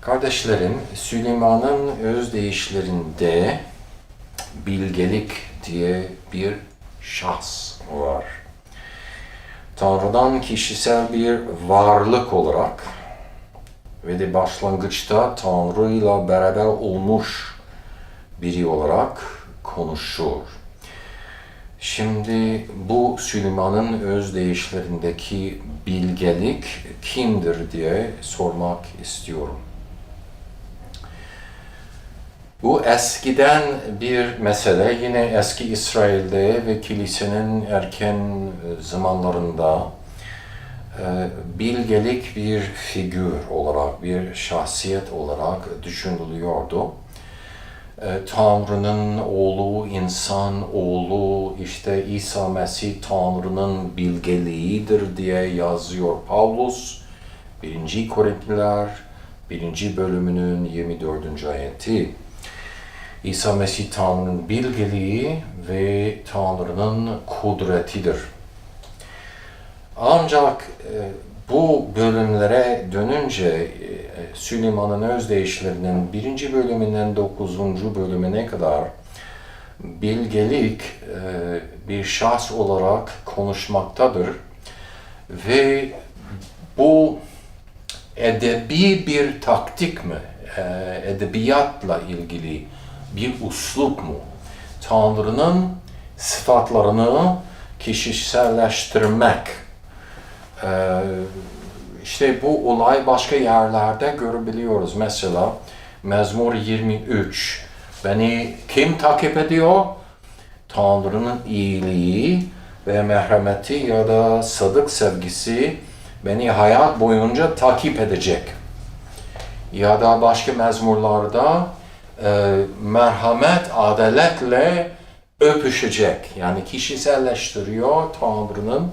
Kardeşlerim, Süleyman'ın özdeyişlerinde bilgelik diye bir şahs var. Tanrı'dan kişisel bir varlık olarak ve de başlangıçta Tanrı ile beraber olmuş biri olarak konuşur. Şimdi bu Süleyman'ın özdeyişlerindeki bilgelik kimdir diye sormak istiyorum. Bu eskiden bir mesele, yine eski İsrail'de ve kilisenin erken e, zamanlarında e, bilgelik bir figür olarak, bir şahsiyet olarak düşünülüyordu. E, Tanrı'nın oğlu, insan oğlu, işte İsa Mesih Tanrı'nın bilgeliğidir diye yazıyor Paulus. 1. Korintliler 1. bölümünün 24. ayeti. İsa Mesih Tanrı'nın bilgeliği ve Tanrı'nın kudretidir. Ancak e, bu bölümlere dönünce e, Süleyman'ın özdeyişlerinin birinci bölümünden dokuzuncu bölümüne kadar bilgelik e, bir şahs olarak konuşmaktadır ve bu edebi bir taktik mi, edebiyatla ilgili bir uslup mu? Tanrı'nın sıfatlarını kişiselleştirmek. Ee, işte bu olay başka yerlerde görebiliyoruz. Mesela Mezmur 23. Beni kim takip ediyor? Tanrı'nın iyiliği ve merhameti ya da sadık sevgisi beni hayat boyunca takip edecek. Ya da başka mezmurlarda e, merhamet, adaletle öpüşecek. Yani kişiselleştiriyor Tanrı'nın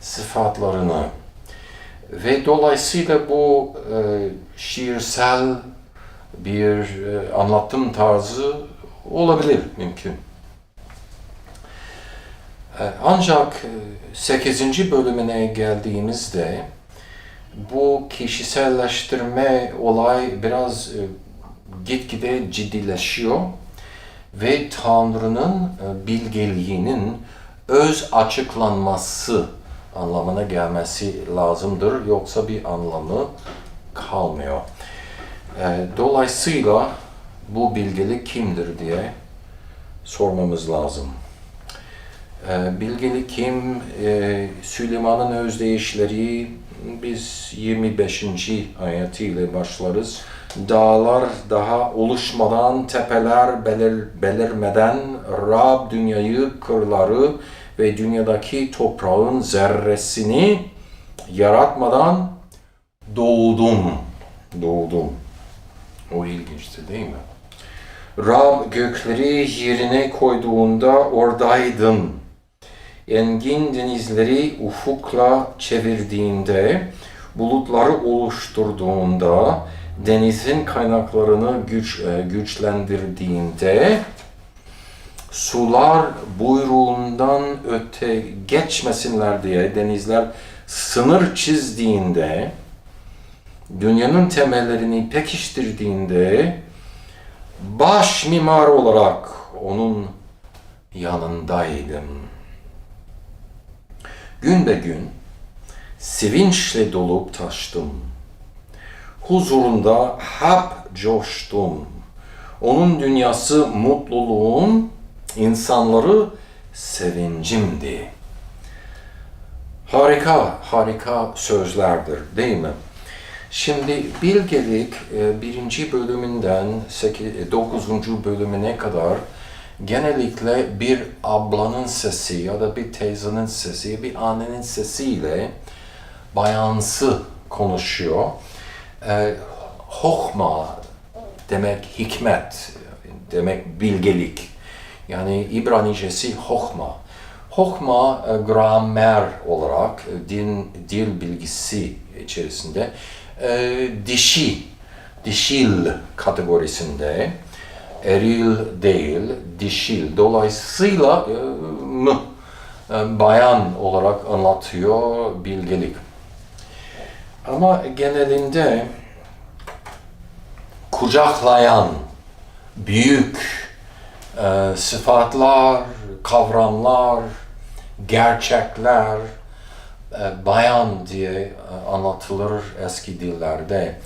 sıfatlarını. Ve dolayısıyla bu e, şiirsel bir e, anlatım tarzı olabilir, mümkün. E, ancak e, 8. bölümüne geldiğimizde bu kişiselleştirme olay biraz e, gitgide ciddileşiyor ve Tanrı'nın e, bilgeliğinin öz açıklanması anlamına gelmesi lazımdır. Yoksa bir anlamı kalmıyor. E, Dolayısıyla bu bilgelik kimdir diye sormamız lazım. E, Bilgelik kim? Süleyman'ın özdeyişleri biz 25. ayetiyle başlarız. Dağlar daha oluşmadan, tepeler belir, belirmeden Rab dünyayı, kırları ve dünyadaki toprağın zerresini yaratmadan doğdum. Doğdum. O ilginçti değil mi? Rab gökleri yerine koyduğunda oradaydın. Engin denizleri ufukla çevirdiğinde, bulutları oluşturduğunda, denizin kaynaklarını güç, e, güçlendirdiğinde, sular buyruğundan öte geçmesinler diye denizler sınır çizdiğinde, dünyanın temellerini pekiştirdiğinde, baş mimar olarak onun yanındaydım. Gün be gün sevinçle dolup taştım. Huzurunda hep coştum. Onun dünyası mutluluğun, insanları sevincimdi. Harika, harika sözlerdir değil mi? Şimdi bilgelik e, birinci bölümünden seki- dokuzuncu bölümüne kadar genellikle bir ablanın sesi ya da bir teyzenin sesi, bir annenin sesiyle bayansı konuşuyor. E, hokma demek hikmet, demek bilgelik. Yani İbranicesi hokma. Hokma e, gramer olarak e, din, dil bilgisi içerisinde e, dişi, dişil kategorisinde eril değil, dişil. Dolayısıyla e, mı e, bayan olarak anlatıyor bilgelik. Ama genelinde kucaklayan büyük e, sıfatlar, kavramlar, gerçekler e, bayan diye e, anlatılır eski dillerde.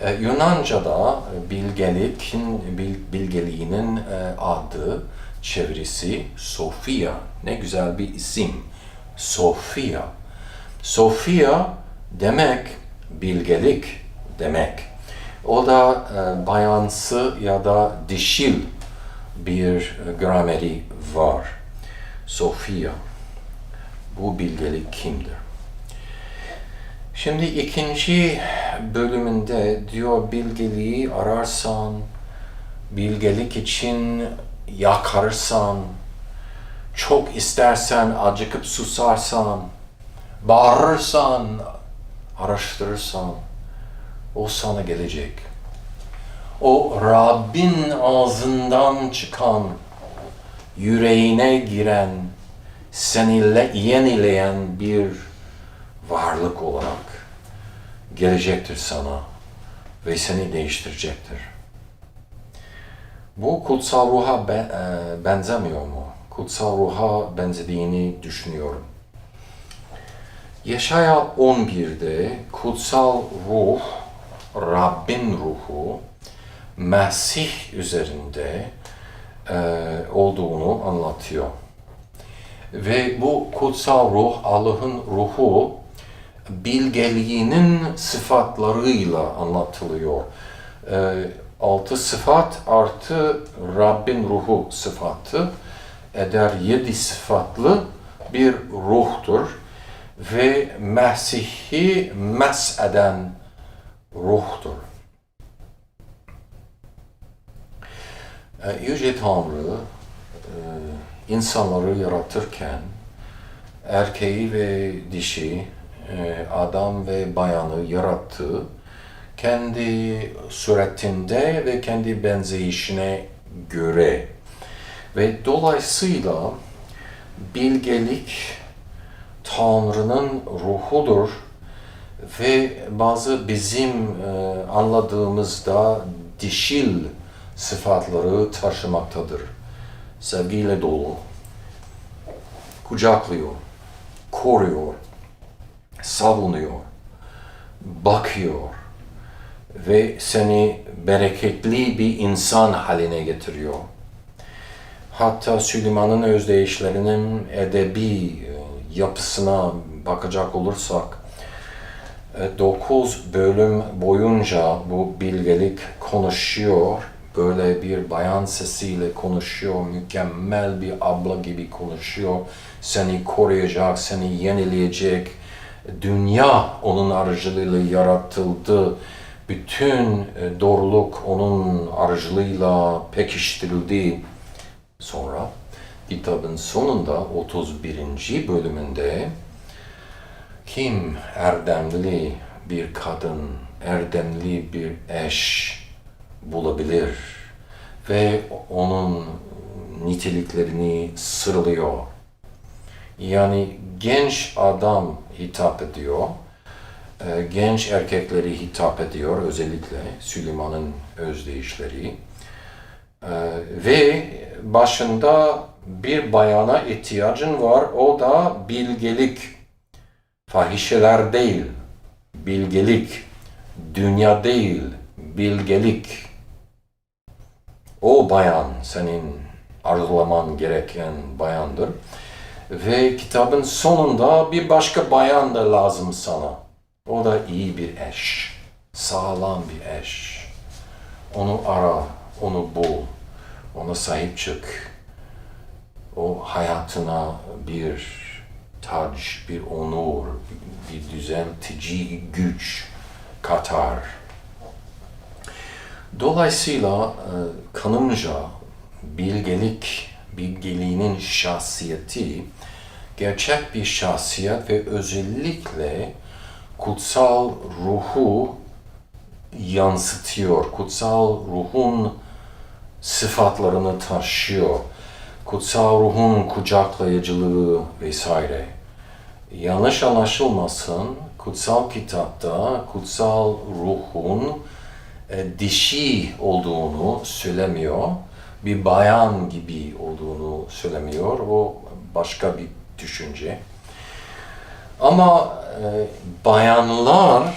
E, Yunanca'da e, bilgelikin, bil, bilgeliğinin e, adı, çevirisi Sofia. Ne güzel bir isim. Sofia. Sofia demek bilgelik demek. O da e, bayansı ya da dişil bir e, grameri var. Sofia. Bu bilgelik kimdir? Şimdi ikinci bölümünde diyor bilgeliği ararsan, bilgelik için yakarırsan, çok istersen acıkıp susarsan, bağırırsan, araştırırsan, o sana gelecek. O Rabbin ağzından çıkan, yüreğine giren, seninle yenileyen bir varlık olarak gelecektir sana ve seni değiştirecektir. Bu kutsal ruha e, benzemiyor mu? Kutsal ruha benzediğini düşünüyorum. Yaşaya 11'de kutsal ruh, Rabbin ruhu, Mesih üzerinde e, olduğunu anlatıyor. Ve bu kutsal ruh, Allah'ın ruhu, bilgeliğinin sıfatlarıyla anlatılıyor. E, altı sıfat artı Rabbin ruhu sıfatı eder yedi sıfatlı bir ruhtur ve Mesih'i mes eden ruhtur. E, Yüce Tanrı e, insanları yaratırken erkeği ve dişi, e, adam ve bayanı yarattı. Kendi suretinde ve kendi benzeyişine göre. Ve dolayısıyla bilgelik Tanrı'nın ruhudur ve bazı bizim e, anladığımızda dişil sıfatları taşımaktadır. Sevgiyle dolu, kucaklıyor, koruyor, savunuyor, bakıyor ve seni bereketli bir insan haline getiriyor. Hatta Süleyman'ın özdeyişlerinin edebi e, yapısına bakacak olursak, e, dokuz bölüm boyunca bu bilgelik konuşuyor. Böyle bir bayan sesiyle konuşuyor, mükemmel bir abla gibi konuşuyor. Seni koruyacak, seni yenileyecek. Dünya onun aracılığıyla yaratıldı. Bütün e, doğruluk onun aracılığıyla pekiştirildi. Sonra kitabın sonunda 31. bölümünde kim erdemli bir kadın, erdemli bir eş bulabilir ve onun niteliklerini sıralıyor. Yani genç adam hitap ediyor, e, genç erkekleri hitap ediyor özellikle Süleyman'ın özdeyişleri. Ee, ve başında bir bayana ihtiyacın var. O da bilgelik. Fahişeler değil. Bilgelik. Dünya değil. Bilgelik. O bayan senin arzulaman gereken bayandır. Ve kitabın sonunda bir başka bayan da lazım sana. O da iyi bir eş. Sağlam bir eş. Onu ara, onu bul, ona sahip çık. O hayatına bir tac, bir onur, bir düzeltici güç katar. Dolayısıyla e, kanımca bilgelik, bilgeliğinin şahsiyeti gerçek bir şahsiyet ve özellikle kutsal ruhu yansıtıyor. Kutsal ruhun sıfatlarını taşıyor. Kutsal ruhun kucaklayıcılığı vesaire. Yanlış anlaşılmasın, kutsal kitapta kutsal ruhun e, dişi olduğunu söylemiyor. Bir bayan gibi olduğunu söylemiyor. O başka bir düşünce. Ama e, bayanlar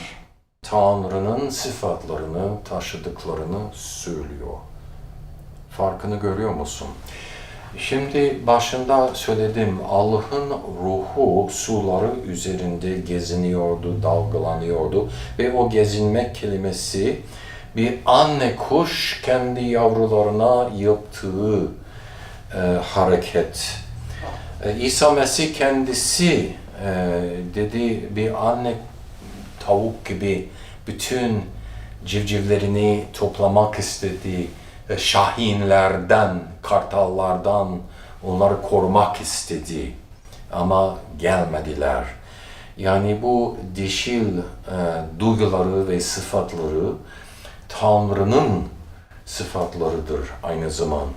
Tanrı'nın sıfatlarını taşıdıklarını söylüyor. Farkını görüyor musun? Şimdi başında söyledim Allah'ın ruhu suları üzerinde geziniyordu, dalgalanıyordu ve o gezinmek kelimesi bir anne kuş kendi yavrularına yaptığı e, hareket. E, İsa Mesih kendisi e, dedi bir anne tavuk gibi bütün civcivlerini toplamak istedi. E, Şahinlerden, kartallardan onları korumak istedi. Ama gelmediler. Yani bu dişil e, duyguları ve sıfatları Tanrı'nın sıfatlarıdır aynı zaman.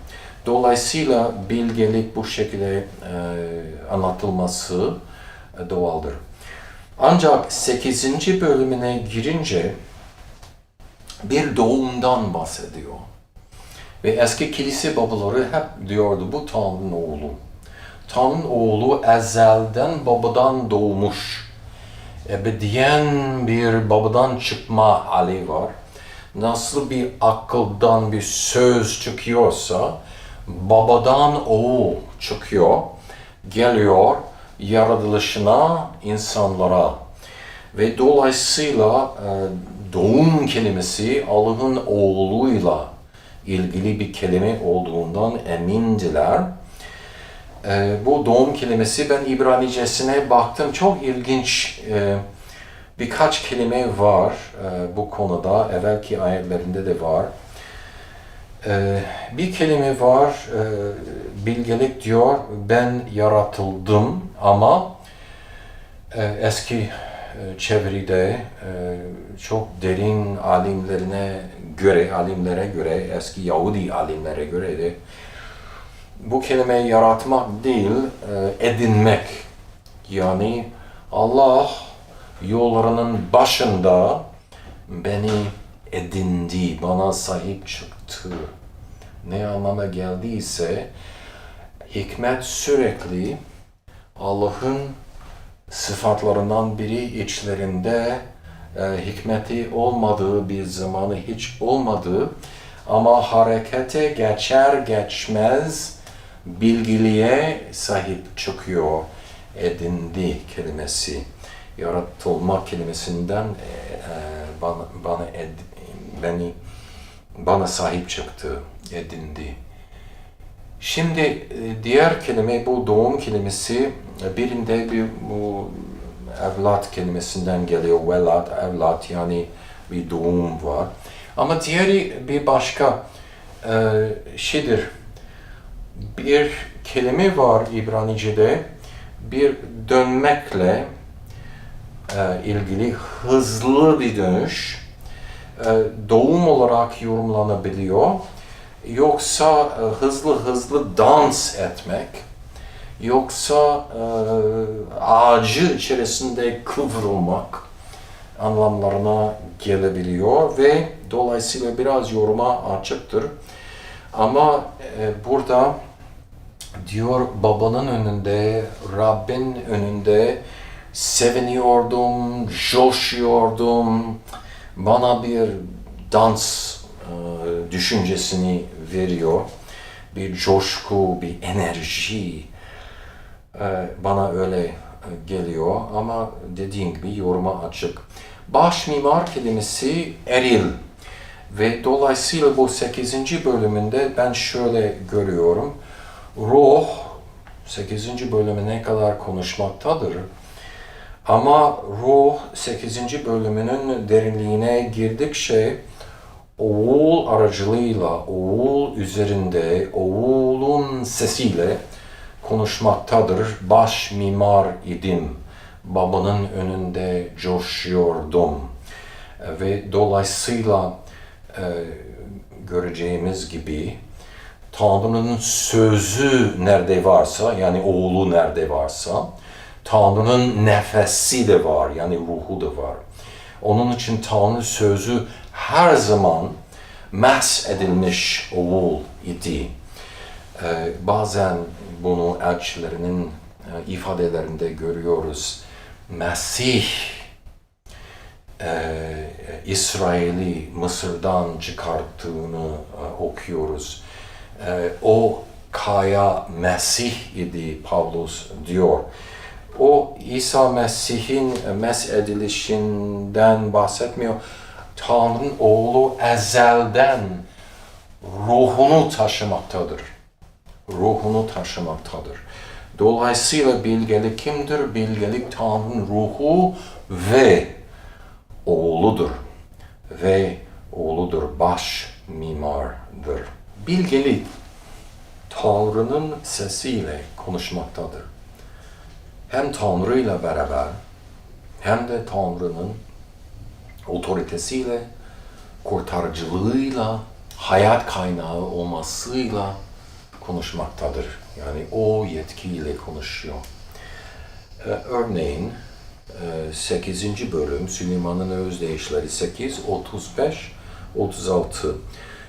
Dolayısıyla bilgelik bu şekilde e, anlatılması e, doğaldır. Ancak 8. bölümüne girince bir doğumdan bahsediyor. Ve eski kilise babaları hep diyordu bu Tanrı'nın oğlu. Tanrı'nın oğlu ezelden babadan doğmuş. Ebediyen bir babadan çıkma hali var. Nasıl bir akıldan bir söz çıkıyorsa babadan oğul çıkıyor, geliyor yaratılışına, insanlara. Ve dolayısıyla e, doğum kelimesi Allah'ın oğluyla ilgili bir kelime olduğundan emindiler. E, bu doğum kelimesi ben İbranicesine baktım. Çok ilginç e, birkaç kelime var e, bu konuda. Evvelki ayetlerinde de var. E, bir kelime var, e, bilgelik diyor, ben yaratıldım ama e, eski e, çeviride e, çok derin alimlerine göre, alimlere göre, eski Yahudi alimlere göre de bu kelime yaratmak değil, e, edinmek. Yani Allah yollarının başında beni edindi, bana sahip çıktı. Ne anlama geldiyse hikmet sürekli Allah'ın sıfatlarından biri içlerinde e, hikmeti olmadığı bir zamanı hiç olmadığı ama harekete geçer geçmez bilgiliğe sahip çıkıyor edindi kelimesi. Yaratılma kelimesinden e, e, bana, bana ed, beni bana sahip çıktı, edindi. Şimdi diğer kelime bu doğum kelimesi birinde bir bu evlat kelimesinden geliyor. Velat, evlat yani bir doğum var. Ama diğeri bir başka e, şeydir. Bir kelime var İbranice'de bir dönmekle e, ilgili hızlı bir dönüş e, doğum olarak yorumlanabiliyor. Yoksa e, hızlı hızlı dans etmek, yoksa e, ağacı içerisinde kıvrılmak anlamlarına gelebiliyor ve dolayısıyla biraz yoruma açıktır. Ama e, burada diyor babanın önünde, Rabbin önünde seviniyordum, coşuyordum. Bana bir dans e, düşüncesini veriyor. Bir coşku, bir enerji bana öyle e, geliyor ama dediğim gibi yoruma açık. Baş mimar kelimesi eril ve dolayısıyla bu 8. bölümünde ben şöyle görüyorum. Ruh 8. bölümü ne kadar konuşmaktadır. Ama ruh 8. bölümünün derinliğine girdikçe oğul aracılığıyla, oğul üzerinde, oğulun sesiyle konuşmaktadır. Baş mimar idim, babanın önünde coşuyordum. Ve dolayısıyla e, göreceğimiz gibi Tanrı'nın sözü nerede varsa, yani oğlu nerede varsa, Tanrı'nın nefesi de var, yani ruhu da var. Onun için Tanrı sözü her zaman mas edilmiş oğul idi. Ee, bazen bunu elçilerinin e, ifadelerinde görüyoruz. Mesih e, İsrail'i Mısır'dan çıkarttığını e, okuyoruz. O kaya Mesih idi Pavlus diyor. O İsa Mesih'in mes edilişinden bahsetmiyor. Tanrı'nın oğlu ezelden ruhunu taşımaktadır. Ruhunu taşımaktadır. Dolayısıyla bilgelik kimdir? Bilgelik Tanrı'nın ruhu ve oğludur. Ve oğludur, baş mimardır. Bilgelik Tanrı'nın sesiyle konuşmaktadır. Hem Tanrı ile beraber hem de Tanrı'nın otoritesiyle, kurtarıcılığıyla, hayat kaynağı olmasıyla konuşmaktadır. Yani o yetkiyle konuşuyor. Ee, örneğin e, 8. bölüm Süleyman'ın özdeyişleri 8, 35, 36.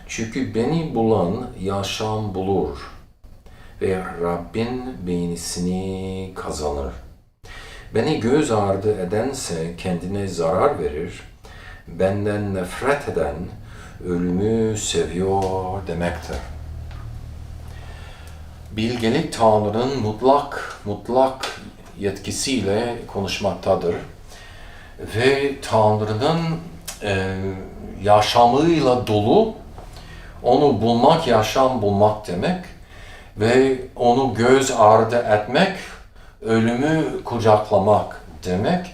Çünkü beni bulan yaşam bulur ve Rabbin beğenisini kazanır. Beni göz ardı edense kendine zarar verir. Benden nefret eden ölümü seviyor demektir. Bilgelik Tanrı'nın mutlak, mutlak yetkisiyle konuşmaktadır. Ve Tanrı'nın e, yaşamıyla dolu, onu bulmak, yaşam bulmak demek ve onu göz ardı etmek, ölümü kucaklamak demek.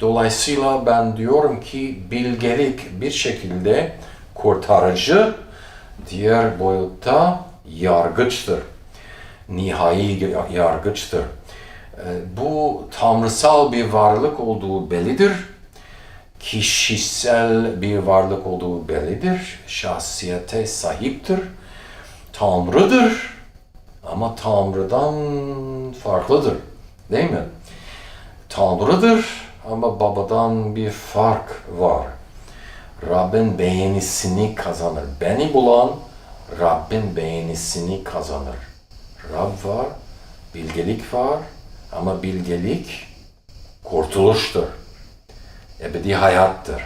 Dolayısıyla ben diyorum ki bilgelik bir şekilde kurtarıcı, diğer boyutta yargıçtır. Nihai yargıçtır. Ee, Bu tanrısal bir varlık olduğu bellidir. Kişisel bir varlık olduğu bellidir. Şahsiyete sahiptir. Tanrıdır. Ama Tanrı'dan farklıdır. Değil mi? Tanrıdır ama babadan bir fark var. Rabbin beğenisini kazanır. Beni bulan Rabbin beğenisini kazanır. Rab var, bilgelik var ama bilgelik kurtuluştur. Ebedi hayattır.